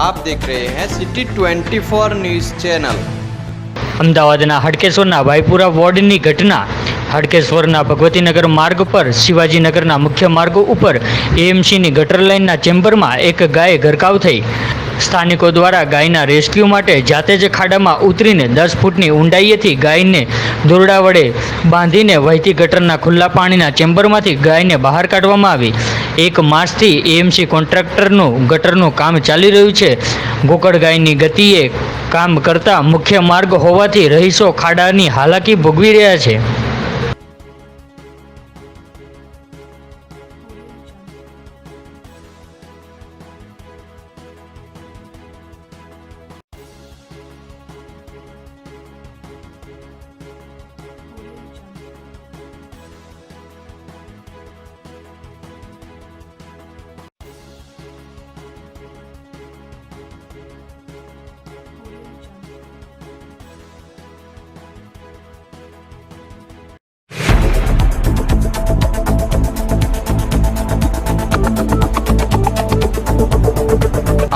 આપ દેખ રહે હૈ સિટી 24 ન્યૂઝ ચેનલ અમદાવાદના હડકેશ્વરના ભાઈપુરા વોર્ડની ઘટના, હાડકેશ્વરના ભગવતીનગર માર્ગ પર, શિવાજીનગરના મુખ્ય માર્ગ ઉપર એએમસીની ગટર લાઇનના ચેમ્બરમાં એક ગાય ગરકાવ થઈ. સ્થાનિકો દ્વારા ગાયના રેસ્ક્યુ માટે જાતે જ ખાડામાં ઉતરીને દસ ફૂટની ઊંડાઈએથી ગાયને દોરડા વડે બાંધીને વહેતી ગટરના ખુલ્લા પાણીના ચેમ્બરમાંથી ગાયને બહાર કાઢવામાં આવી. એક માસથી એએમસી કોન્ટ્રાક્ટરનું, ગટરનું કામ ચાલી રહ્યું છે. ગોકળગાયની ગતિએ કામ કરતા મુખ્ય માર્ગ હોવાથી રહીશો ખાડાની હાલાકી ભોગવી રહ્યા છે.